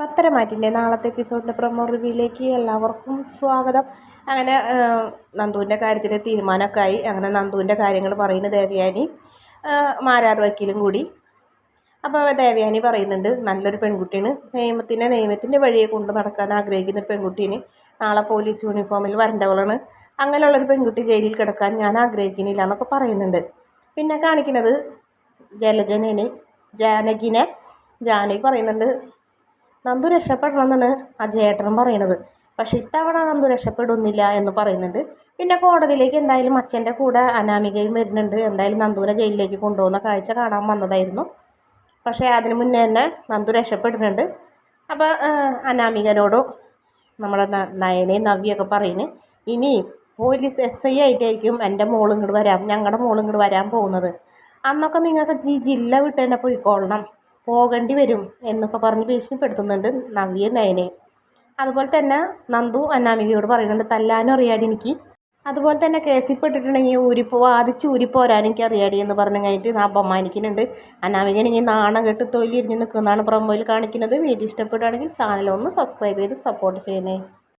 പത്തരമാറ്റിന്റെ നാളത്തെ എപ്പിസോഡിന്റെ പ്രൊമോ റിവ്യൂയിലേക്ക് എല്ലാവർക്കും സ്വാഗതം. അങ്ങനെ നന്ദുവിന്റെ കാര്യത്തിൽ തീരുമാനമൊക്കെ ആയി അങ്ങനെ നന്ദുവിന്റെ കാര്യങ്ങൾ പറയുന്ന ദേവയാനി. മാരാർ വക്കീലും കൂടി. അപ്പോൾ ദേവയാനി പറയുന്നുണ്ട് നല്ലൊരു പെൺകുട്ടിയാണ്. നിയമത്തിന്റെ നിയമത്തിന്റെ വഴിയെ കൊണ്ട് നടക്കാൻ ആഗ്രഹിക്കുന്ന ഒരു പെൺകുട്ടീന് നാളെ പോലീസ് യൂണിഫോമിൽ വരേണ്ടവളാണ്. അങ്ങനെയുള്ളൊരു പെൺകുട്ടി ജയിലിൽ കിടക്കാൻ ഞാൻ ആഗ്രഹിക്കുന്നില്ല എന്നൊക്കെ പറയുന്നുണ്ട്. പിന്നെ കാണിക്കുന്നത് ജലജനെ ജാനകിനെ. ജാനകി പറയുന്നുണ്ട് നന്ദു രക്ഷപ്പെടണമെന്നാണ് ആ അജയേട്ടനും പറയണത് പക്ഷെ ഇത്തവണ നന്ദു രക്ഷപ്പെടുന്നില്ല എന്ന് പറയുന്നുണ്ട്. പിന്നെ കോടതിയിലേക്ക് എന്തായാലും അച്ഛന്റെ കൂടെ അനാമികയും വരുന്നുണ്ട്. എന്തായാലും നന്ദുവിനെ ജയിലിലേക്ക് കൊണ്ടുപോകുന്ന കാഴ്ച കാണാൻ വന്നതായിരുന്നു. പക്ഷേ അതിന് മുന്നേ തന്നെ നന്ദു രക്ഷപ്പെടുന്നുണ്ട് അപ്പോൾ അനാമികനോടും നമ്മുടെ നയനയും നവ്യൊക്കെ പറയുന്നു ഇനി പോലീസ് എസ് ഐ ആയിട്ടായിരിക്കും എന്റെ മോളിങ്ങോട് ഇങ്ങോട്ട് വരാം ഞങ്ങളുടെ മോളിങ്ങോട് ഇങ്ങോട്ട് വരാൻ പോകുന്നത്. അന്നൊക്കെ നിങ്ങൾക്ക് ഈ ജില്ല വിട്ട് തന്നെ പോയിക്കൊള്ളണം. പോകേണ്ടി വരും എന്നൊക്കെ പറഞ്ഞ് ഭീഷണിപ്പെടുത്തുന്നുണ്ട് നവ്യ നയനെ. അതുപോലെ തന്നെ നന്ദു അന്നാമികയോട് പറയുന്നുണ്ട് തല്ലാനും അറിയാടി എനിക്ക്. അതുപോലെ തന്നെ കേസിൽ പെട്ടിട്ടുണ്ടെങ്കിൽ ഊരിപ്പോ വാദിച്ച് ഊരിപ്പോരാൻ എനിക്ക് അറിയാടി എന്ന് പറഞ്ഞു കഴിഞ്ഞിട്ട് അപമാനിക്കുന്നുണ്ട്. അനാമികയാണെങ്കിൽ നാണം കെട്ട് തൊഴിലിരിഞ്ഞ് നിൽക്കുന്നതാണ് പ്രൊമോയിൽ കാണിക്കുന്നത്. വീഡിയോ ഇഷ്ടപ്പെടുകയാണെങ്കിൽ ചാനൽ ഒന്ന് സബ്സ്ക്രൈബ് ചെയ്ത് സപ്പോർട്ട് ചെയ്യണേ.